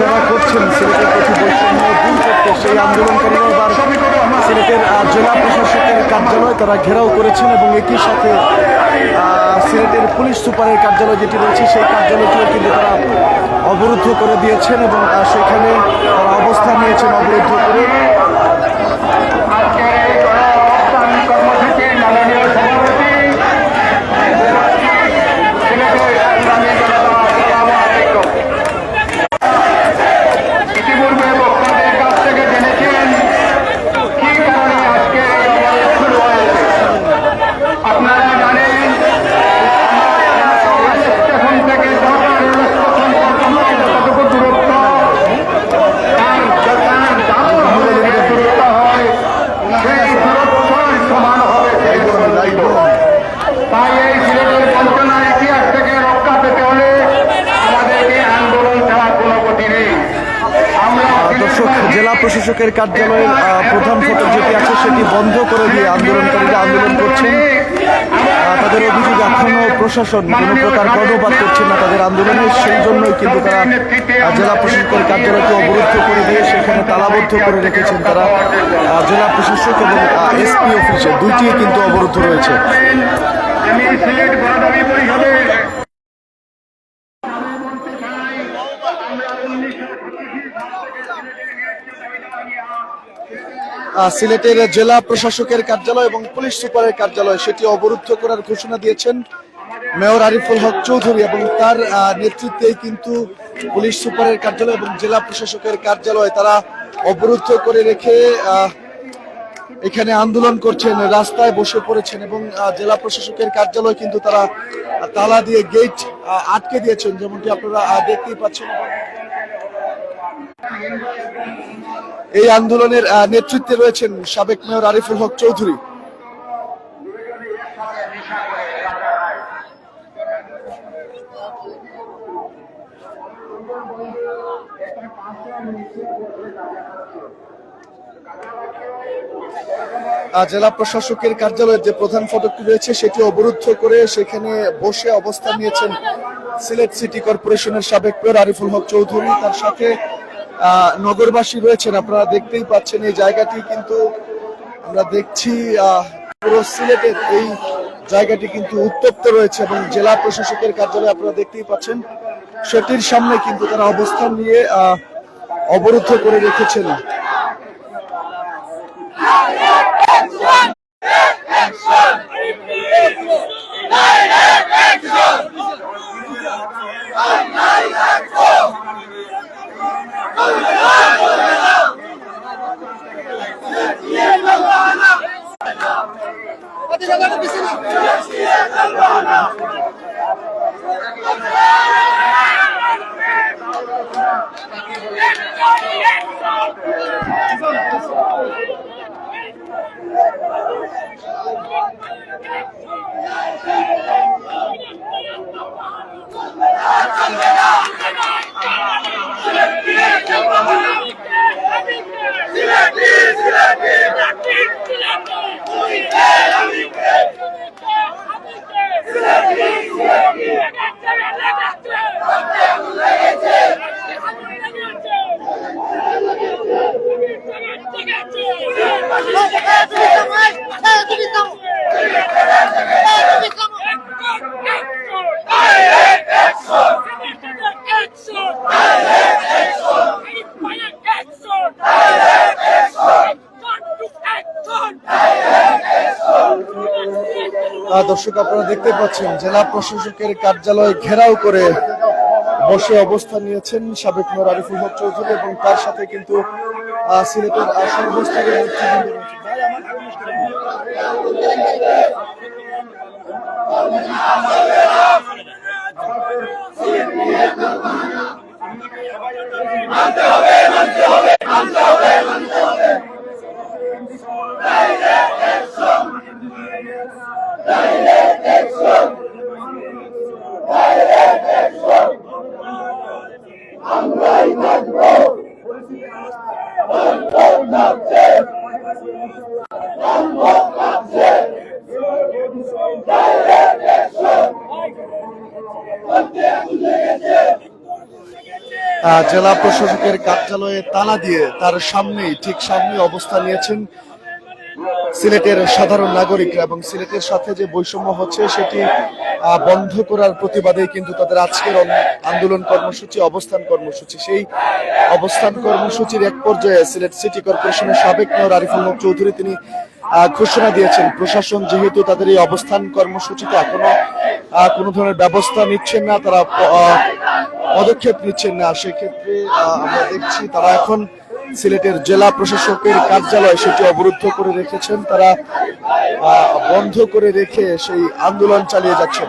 যারা করছেন, সিলেটের প্রতি বৈষম্য দূর করতে সেই আন্দোলনকারীরা সিলেটের জেলা প্রশাসকের কার্যালয় তারা ঘেরাও করেছেন এবং একই সাথে সিলেটের পুলিশ সুপারের কার্যালয় যেটি রয়েছে, সেই কার্যালয়টিও কিন্তু তারা অবরুদ্ধ করে দিয়েছেন এবং সেখানে তারা অবস্থান নিয়েছেন অবরুদ্ধ করে। জেলা প্রশাসকের কার্যালয়ের প্রধান ফটক যেটি আছে, সেটি বন্ধ করে দিয়ে আন্দোলনকারীরা আন্দোলন করছেন। তাদের অভিযোগ এখনও প্রশাসন কোনো প্রকার কর্ণপাত করছে না তাদের আন্দোলনে, সেই জন্যই কিন্তু তারা জেলা প্রশাসকের কার্যালয়কে অবরুদ্ধ করে দিয়ে সেখানে তালাবদ্ধ করে রেখেছেন তারা জেলা প্রশাসক এবং এসপি অফিসে দুইটি কিন্তু অবরুদ্ধ রয়েছে। সিলেটের জেলা প্রশাসকের কার্যালয় এবং পুলিশ সুপারের কার্যালয়, সেটি অবরুদ্ধ করার ঘোষণা দিয়েছেন মেয়র আরিফুল হক চৌধুরী এবং তার নেতৃত্বেই কিন্তু পুলিশ সুপারের কার্যালয় এবং জেলা প্রশাসকের কার্যালয় তারা অবরুদ্ধ করে রেখে এখানে আন্দোলন করছেন, রাস্তায় বসে পড়েছেন এবং জেলা প্রশাসকের কার্যালয় কিন্তু তারা তালা দিয়ে গেট আটকে দিয়েছেন, যেমনটি আপনারা দেখতেই পাচ্ছেন। এই আন্দোলনের নেতৃত্বে রয়েছেন সাবেক মেয়র আরিফুল হক চৌধুরী। জেলা প্রশাসকের কার্যালয়ের যে প্রধান ফটকটি রয়েছে, সেটি অবরুদ্ধ করে সেখানে বসে অবস্থান নিয়েছেন সিলেট সিটি কর্পোরেশনের সাবেক মেয়র আরিফুল হক চৌধুরী। তার সাথে নগরবাসী রয়েছেন, আপনারা দেখতেই পাচ্ছেন এই জায়গাটি, কিন্তু আমরা দেখছি পুরো সিলেটের এই জায়গাটি কিন্তু উত্তপ্ত রয়েছে এবং জেলা প্রশাসকের কার্যালয় আপনারা দেখতেই পাচ্ছেন, সেটির সামনে কিন্তু তারা অবস্থান নিয়ে অবরুদ্ধ করে রেখেছেন। দর্শক, আপনারা দেখতে পাচ্ছেন, জেলা প্রশাসকের কার্যালয় ঘেরাও করে বসে অবস্থান নিয়েছেন সাবেক মেয়র আরিফুল হক চৌধুরী এবং তার সাথে কিন্তু সিলেটের সর্বস্তরের নেতৃবৃন্দ রয়েছে মানতে হবে মানতে হবে মানতে হবে মানতে হবে জেলা প্রশাসকের কার্যালয়ে তালা দিয়ে তার সামনেই, ঠিক সামনে অবস্থান নিয়েছেন সিলেটের সাধারণ নাগরিকরা এবং সিলেটের সাথে যে বৈষম্য হচ্ছে সেটি বন্ধ করার প্রতিবাদে কিন্তু তাদের আজকের আন্দোলন কর্মসূচি, অবস্থান কর্মসূচি। সেই অবস্থান কর্মসূচির এক পর্যায়ে সিলেট সিটি কর্পোরেশনের সাবেক মেয়র আরিফুল হক চৌধুরী তিনি ঘোষণা দিয়েছেন, প্রশাসন যেহেতু তাদের এই অবস্থান কর্মসূচিতে এখনও কোনো ধরনের ব্যবস্থা নিচ্ছেন না, তারা পদক্ষেপ নিচ্ছেন না, সেক্ষেত্রে আমরা দেখছি তারা এখন সিলেটের জেলা প্রশাসকের কার্যালয় সেটি অবরুদ্ধ করে রেখেছেন। তারা বন্ধ করে রেখে সেই আন্দোলন চালিয়ে যাচ্ছেন।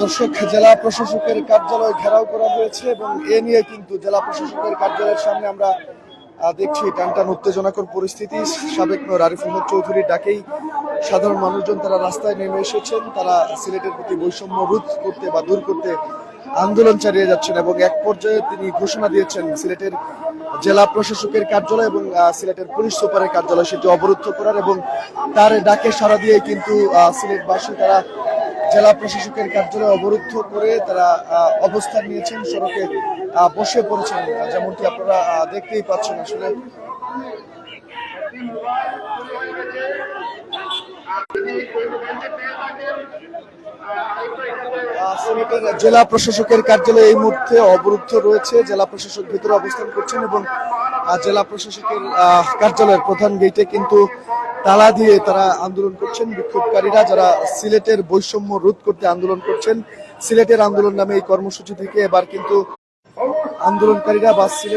দর্শক, জেলা প্রশাসকের কার্যালয় ঘেরাও করা হয়েছে এবং এ নিয়ে কিন্তু জেলা প্রশাসকের কার্যালয়ের সামনে আমরা দেখছি টানটান উত্তেজনাকর পরিস্থিতি। সাবেক মেয়র আরিফ মোহাম্মদ চৌধুরীর ডাকেই সাধারণ মানুষজন তারা রাস্তায় নেমে এসেছেন। তারা সিলেটের প্রতি বৈষম্য রোধ করতে বা দূর করতে আন্দোলন চালিয়ে যাচ্ছেন এবং এক পর্যায়ে তিনি ঘোষণা দিয়েছেন সিলেটের জেলা প্রশাসকের কার্যালয় এবং সিলেটের পুলিশ সুপারের কার্যালয় সেটি অবরুদ্ধ করার এবং তার ডাকে সাড়া দিয়ে কিন্তু সিলেটবাসী তারা জেলা প্রশাসকের কার্যালয় অবরুদ্ধ করে তারা অবস্থান নিয়েছেন, সড়কে বসে পড়েছেন যেমনটি আপনারা দেখতেই পাচ্ছেন আসলে। জেলা প্রশাসকের কার্যালয় এই মুহূর্তে অবরুদ্ধ রয়েছে, জেলা প্রশাসক ভিতরে অবস্থান করছেন এবং জেলা প্রশাসকের কার্যালয়ের প্রধান গেটে কিন্তু তালা দিয়ে তারা আন্দোলন করছেন। বিক্ষোভকারীরা যারা সিলেটের বৈষম্য রোধ করতে আন্দোলন করছেন, সিলেটের আন্দোলন নামে এই কর্মসূচি থেকে এবার কিন্তু আন্দোলনকারীরা বা